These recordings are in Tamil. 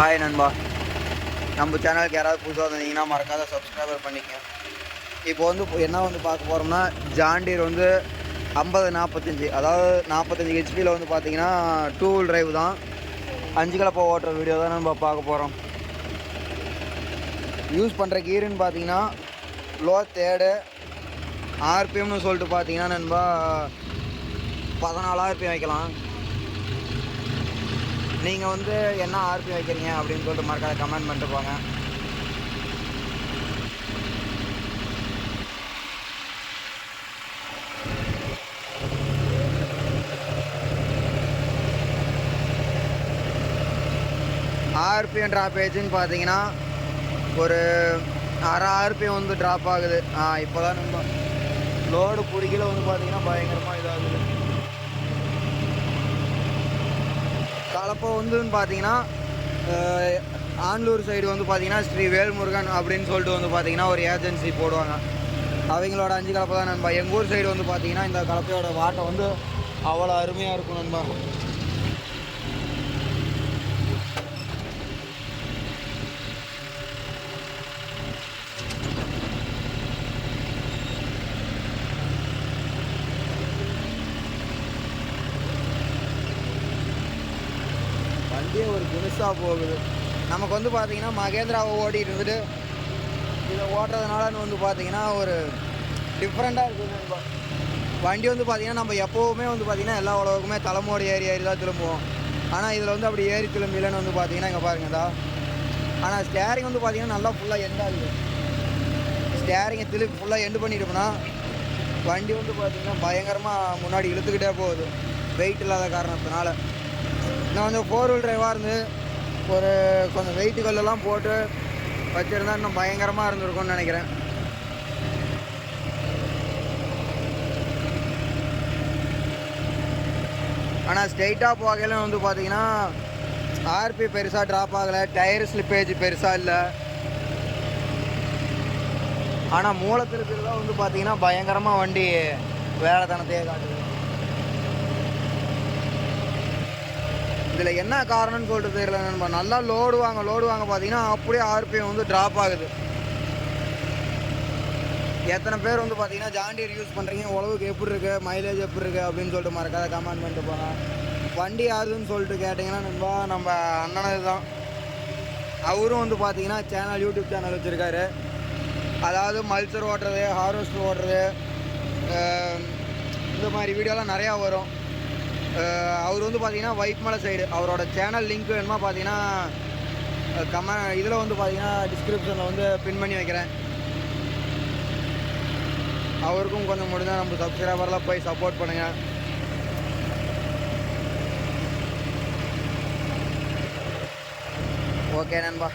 ஹாய் நண்பா. நம்ம சேனலுக்கு யாராவது புதுசாக வந்தீங்கன்னா மறக்காத சப்ஸ்கிரைபர் பண்ணிக்க இப்போ வந்து இப்போ என்ன வந்து பார்க்க போகிறோம்னா ஜாண்டீர் வந்து ஐம்பது நாற்பத்தஞ்சு அதாவது நாற்பத்தஞ்சு ஹெச்பியில் வந்து பார்த்தீங்கன்னா டூ வீல் டிரைவ் தான். அஞ்சு கலப்பா ஓட்டுற வீடியோ தான் நம்ம பார்க்க போகிறோம் யூஸ் பண்ணுற கீருன்னு பார்த்தீங்கன்னா லோ தேர்டு ஆர்பிஎம்னு சொல்லிட்டு பார்த்தீங்கன்னா நண்பா பதினாலாயிரம் வைக்கலாம். நீங்கள் வந்து என்ன ஆர்பி வைக்கிறீங்க அப்படின்னு சொல்லிட்டு மறக்காத கமெண்ட் பண்ணிட்டு போங்க. ஆர்பிஎம் ட்ராப் ஏஜுன்னு பார்த்தீங்கன்னா ஒரு அரை ஆர்பிஎம் வந்து ட்ராப் ஆகுது. ஆ இப்போ தான் நம்ம லோடு பிடிக்கல வந்து பார்த்தீங்கன்னா பயங்கரமாக இதாகுது. கலப்பை வந்துன்னு பார்த்தீங்கன்னா அஹ், ஆண்டூர் சைடு வந்து பார்த்தீங்கன்னா ஸ்ரீ வேல்முருகன் அப்படின்னு சொல்லிட்டு வந்து பார்த்தீங்கன்னா ஒரு ஏஜென்சி போடுவாங்க. அவங்களோட அஞ்சு கலப்பை தான் நண்பா. எங்கள் ஊர் சைடு வந்து பார்த்தீங்கன்னா இந்த கலப்பையோட வாட்டை வந்து அவ்வளோ அருமையாக இருக்கும் நண்பா. ஒரு போகுது. நமக்கு வந்து பார்த்திங்கன்னா மகேந்திராவை ஓடிட்டு இருந்துட்டு இதை ஓட்டுறதுனாலன்னு வந்து பார்த்தீங்கன்னா ஒரு டிஃப்ரெண்ட்டாக இருக்குது வண்டி வந்து பார்த்திங்கன்னா நம்ம எப்போவுமே வந்து பார்த்திங்கன்னா எல்லா உலகக்குமே தலைமோடி ஏறி ஏறி தான் திரும்புவோம். ஆனால் இதில் வந்து அப்படி ஏறி திரும்பிலன்னு வந்து பார்த்தீங்கன்னா இங்கே பாருங்கதா ஆனால் ஸ்டேரிங் வந்து பார்த்திங்கன்னா நல்லா ஃபுல்லாக எண்ட் ஆகுது ஸ்டேரிங்கை திருப்பி ஃபுல்லாக எண்டு பண்ணிட்டோம்னா வண்டி வந்து பார்த்திங்கன்னா பயங்கரமாக முன்னாடி இழுத்துக்கிட்டே போகுது. வெயிட் இல்லாத காரணத்தினால. நான் கொஞ்சம் ஃபோர் வீல் டிரைவாக இருந்து ஒரு கொஞ்சம் வெயிட்டு கல்லெல்லாம் போட்டு வச்சுருந்தா இன்னும் பயங்கரமாக இருந்திருக்கும்னு நினைக்கிறேன். ஆனால் ஸ்ட்ரெயிட்டாக போகையில வந்து பார்த்தீங்கன்னா ஆர்பி பெருசாக ட்ராப் ஆகலை டயர் ஸ்லிப்பேஜ் பெருசாக இல்லை. ஆனால் மூலத்திற்கு தான் வந்து பார்த்தீங்கன்னா பயங்கரமாக வண்டி வேலைத்தனத்தையே காட்டுது. இதில் என்ன காரணம்னு சொல்லிட்டு தெரியல நண்பா. நல்லா லோடு வாங்க லோடு வாங்க பார்த்தீங்கன்னா அப்படியே ஆர்பிஎம் வந்து ட்ராப் ஆகுது. எத்தனை பேர் வந்து பார்த்தீங்கன்னா ஜாண்டியர் யூஸ் பண்ணுறீங்க உழவுக்கு எப்படி இருக்குது மைலேஜ் எப்படி இருக்குது அப்படின்னு சொல்லிட்டு மறக்காத கமெண்ட் பண்ணிட்டு போங்க. வண்டி யாருதுன்னு சொல்லிட்டு கேட்டிங்கன்னா நண்பா நம்ம அண்ணனது தான். அவரும் வந்து பார்த்தீங்கன்னா சேனல் யூடியூப் சேனல் வச்சுருக்காரு. அதாவது மல்சர் ஓட்டுறது ஹார்வெஸ்டர் ஓட்டுறது இந்த மாதிரி வீடியோலாம் நிறையா வரும். அவர் வந்து பார்த்தீங்கன்னா வைப்மலை சைடு அவரோட சேனல் லிங்க் வேணுமா பார்த்தீங்கன்னா கம இதில் வந்து பார்த்தீங்கன்னா டிஸ்கிரிப்ஷனில் வந்து பின் பண்ணி வைக்கிறேன். அவருக்கும் கொஞ்சம் முடிஞ்சால் நம்ம சப்ஸ்கிரைபர்லாம் போய் சப்போர்ட் பண்ணுங்கள் ஓகே நண்பா.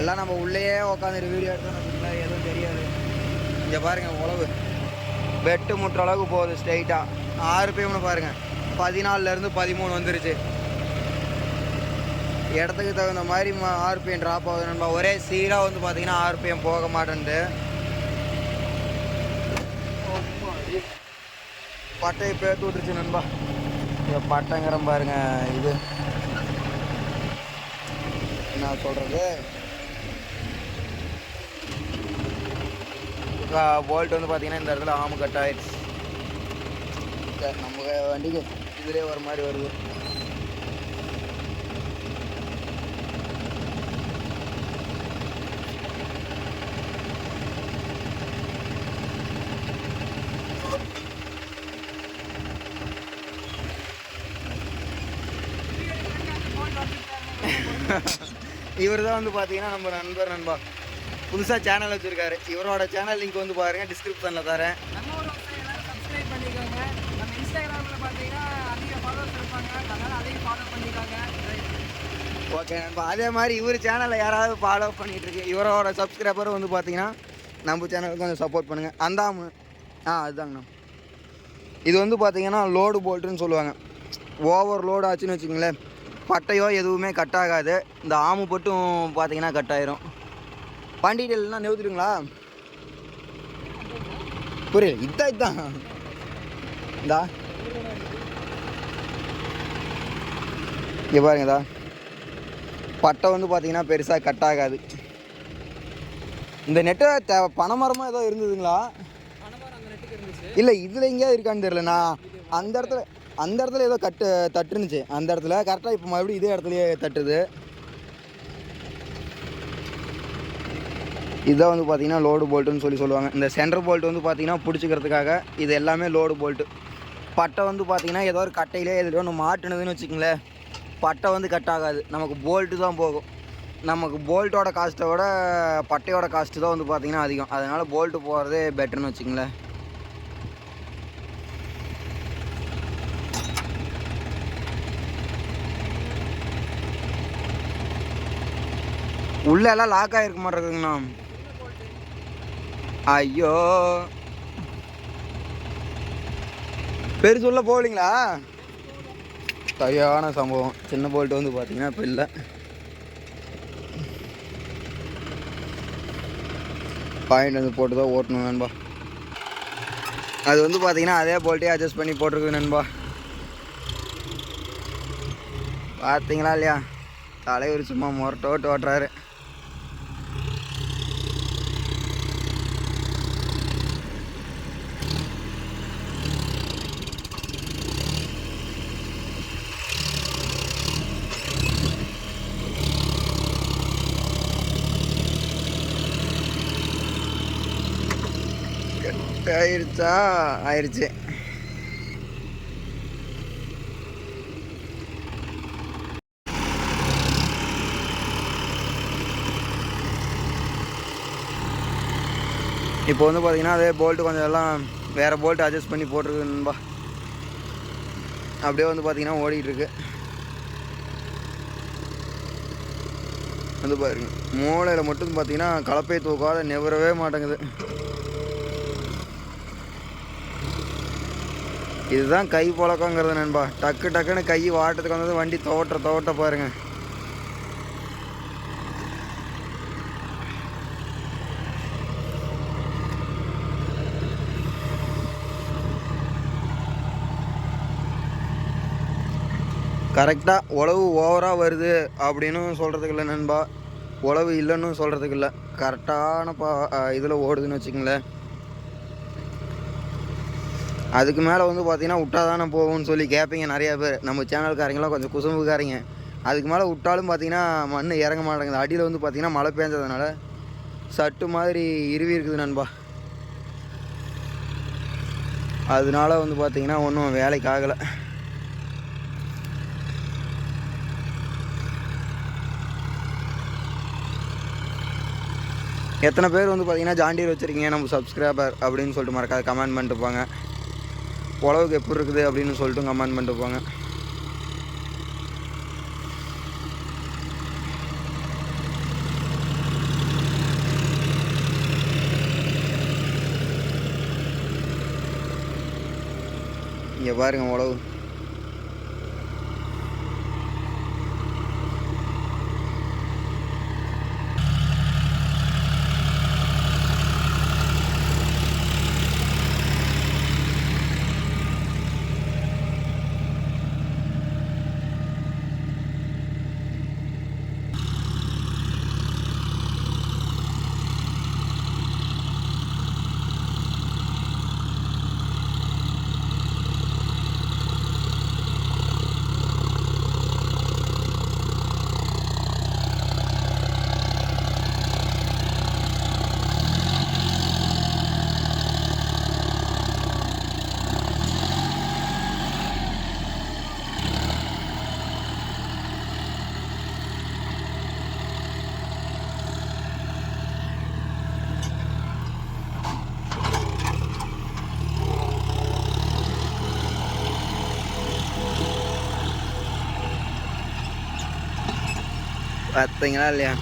எல்லாம் நம்ம உள்ளேயே உட்காந்துட்டு வீடியோ எடுத்தோம் எதுவும் தெரியாது. இங்கே பாருங்கள் உழவு. பெட்டு முட்டுற அளவுக்கு போகுது ஸ்ட்ரைட்டாக ஆறு பாருங்கள் பதினாலுலேருந்து பதிமூணு வந்துருச்சு. இடத்துக்கு தகுந்த மாதிரி ஆர்பிஎம் ட்ராப் ஆகுது நண்பா. ஒரே சீராக வந்து பார்த்தீங்கன்னா ஆர்பிஎம் போக மாட்டேன்ட்டு. பட்டையை பேர்த்து விட்டுருச்சு நண்பா. இந்த பட்டைங்கிறேன் பாருங்க இது. என்ன சொல்கிறது போல்ட் வந்து பார்த்தீங்கன்னா இந்த இடத்துல ஆமு கட் ஆயிடுச்சு. சார் நம்ம வண்டிக்கு இதுலேயே ஒரு மாதிரி வருது. இவர் தான் வந்து பார்த்தீங்கன்னா நம்ம நண்பர் நண்பா. புதுசாக சேனல் வச்சுருக்காரு. இவரோட சேனல் லிங்க் வந்து பாருங்கள் டிஸ்கிரிப்ஷனில் தரேன் நம்ம ஊர் வந்து எல்லாரும் சப்ஸ்கிரைப் பண்ணிக்கோங்க நம்ம இன்ஸ்டாகிராமில் பார்த்தீங்கன்னா அதிக ஃபாலோவர்ஸ் இருப்பாங்க அதனால அதையும் ஃபாலோ பண்ணிக்கோங்க ஓகே நண்பா அதே மாதிரி இவர் சேனலை யாராவது ஃபாலோ பண்ணிட்டு இருக்கு இவரோட சப்ஸ்கிரைபரும் வந்து பார்த்தீங்கன்னா நம்ம சேனலுக்கு கொஞ்சம் சப்போர்ட் பண்ணுங்கள் அந்தாமு ஆ அதுதாங்கண்ணா. இது வந்து பார்த்தீங்கன்னா லோடு போல்ட்டுன்னு சொல்லுவாங்க. ஓவர் லோடு ஆச்சுன்னு வச்சுக்கோங்களேன் பட்டையோ எதுவுமே கட் ஆகாது. இந்த ஆமு பட்டும் பார்த்தீங்கன்னா கட் ஆயிரும். பண்டிகைலாம் நிறுத்திடுங்களா? புரியல இதான் இதான். இந்தா. இங்கே பாருங்கதா. பட்டை வந்து பார்த்தீங்கன்னா பெருசாக கட் ஆகாது. இந்த நெட்டு தே பனைமரமாக ஏதோ இருந்ததுங்களா? இல்லை இதில் எங்கேயாவது இருக்கான்னு தெரியலண்ணா அந்த இடத்துல அந்த இடத்துல ஏதோ கட்டு தட்டுருந்துச்சு அந்த இடத்துல கரெக்டாக இப்போ மறுபடியும் இதே இடத்துலையே தட்டுது. இதான் வந்து பார்த்தீங்கன்னா லோடு போல்ட்டுன்னு சொல்லி சொல்லுவாங்க. இந்த சென்டர் போல்ட் வந்து பார்த்தீங்கன்னா பிடிச்சிக்கிறதுக்காக இது எல்லாமே லோடு போல்ட்டு பட்டை வந்து பார்த்தீங்கன்னா ஏதோ ஒரு கட்டையிலே எதுலையோ ஒன்று மாட்டுனதுன்னு வச்சுக்கோங்களேன். பட்டை வந்து கட் ஆகாது. நமக்கு போல்ட்டு தான் போகும். நமக்கு போல்ட்டோட காஸ்ட்டை விட பட்டையோட காஸ்ட்டு தான் வந்து பார்த்திங்கன்னா அதிகம். அதனால் போல்ட்டு போகிறதே பெட்டர்னு வச்சுங்களேன். உள்ள எல்லாம் லாக் ஆகிருக்க மாட்டேங்குதுங்கண்ணா. ஐயோ. பெருசு உள்ள போகலீங்களா? தயான சம்பவம். சின்ன போல்ட்டு வந்து பார்த்தீங்கன்னா இப்போ இல்லை. பாயிண்ட் வந்து போட்டு தான் ஓட்டணும் நண்பா. அது வந்து பார்த்தீங்கன்னா அதே போல்ட்டே அட்ஜஸ்ட் பண்ணி போட்டிருக்குது நண்பா. பார்த்தீங்களா இல்லையா? தலைவர் சும்மா முரட்டோட்டு ஓட்டுறாரு. ஆயிடுச்சா ஆயிடுச்சு இப்போ வந்து பார்த்தீங்கன்னா அதே போல்ட்டு கொஞ்சம் எல்லாம் வேறு போல்ட்டு அட்ஜஸ்ட் பண்ணி போட்டிருக்கு நண்பா. அப்படியே வந்து பார்த்தீங்கன்னா ஓடிட்டு வந்து பாருங்க. மூளையில் மட்டும் பார்த்தீங்கன்னா கலப்பை தூக்காத நிவரவே மாட்டேங்குது. இதுதான் கை பழக்கங்கிறது நண்பா. டக்கு டக்குன்னு கை வாட்டத்துக்கு வந்தது வண்டி துவட்ட துவட்ட பாருங்க. கரெக்டாக உழவு ஓவராக வருது அப்படின்னு சொல்கிறதுக்கு இல்லை நண்பா. உழவு இல்லைன்னு சொல்கிறதுக்கு இல்லை. கரெக்டான பா இதில் ஓடுதுன்னு வச்சுக்கங்களேன். அதுக்கு மேலே வந்து பார்த்தீங்கன்னா விட்டா தானே போகும்னு சொல்லி கேட்பீங்க நிறையா பேர். நம்ம சேனல்காரங்களாம் கொஞ்சம் குசும்புக்காரங்க. அதுக்கு மேலே விட்டாலும் பார்த்தீங்கன்னா மண் இறங்க மாட்டேங்குது. அடியில் வந்து பார்த்திங்கன்னா மழை பெஞ்சதுனால சட்டு மாதிரி இருவி இருக்குது நண்பா. அதனால வந்து பார்த்தீங்கன்னா ஒன்றும் வேலைக்கு ஆகலை. எத்தனை பேர் வந்து பார்த்தீங்கன்னா ஜாண்டியர் வச்சுருக்கீங்க நம்ம சப்ஸ்கிரைபர் அப்படின்னு சொல்லிட்டு மறக்காது கமெண்ட் பண்ணிட்டுப்பாங்க போங்க உழவுக்கு எப்படி இருக்குது அப்படின்னு சொல்லிட்டு கமெண்ட் பண்ணிட்டு போங்க. இங்கே பாருங்க உழவு பார்த்தீங்களா இல்லையா?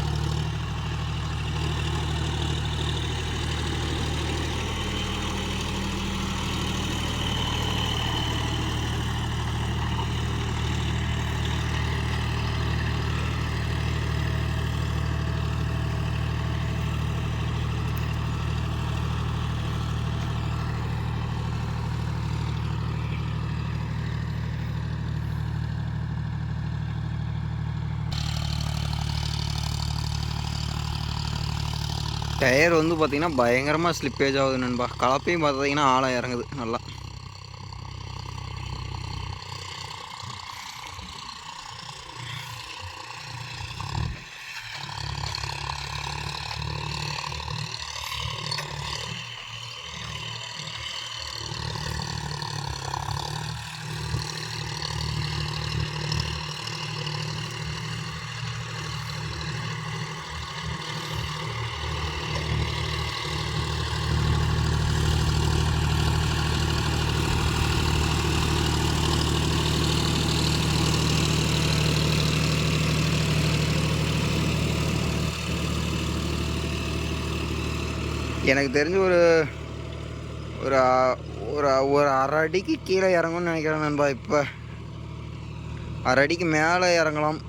டயர் வந்து பார்த்திங்கன்னா பயங்கரமாக ஸ்லிப்பேஜ் ஆகுது நண்பா. கலப்பையும் பார்த்தீங்கன்னா ஆழம் இறங்குது நல்லா. எனக்கு தெரிஞ்சு ஒரு ஒரு ஒரு ஒரு அரை அடிக்கு கீழே இறங்கும்னு நினைக்கிறேன் நண்பா இப்போ. அரை அடிக்கு மேலே இறங்கலாம்.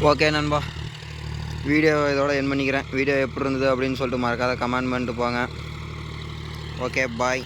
ஓகே நண்பா. வீடியோ இதோட என் பண்ணிக்கிறேன். வீடியோ எப்படி இருந்தது அப்படின்னு சொல்லிட்டு மறக்காத கமெண்ட் பண்ணிட்டு போங்க. Okay bye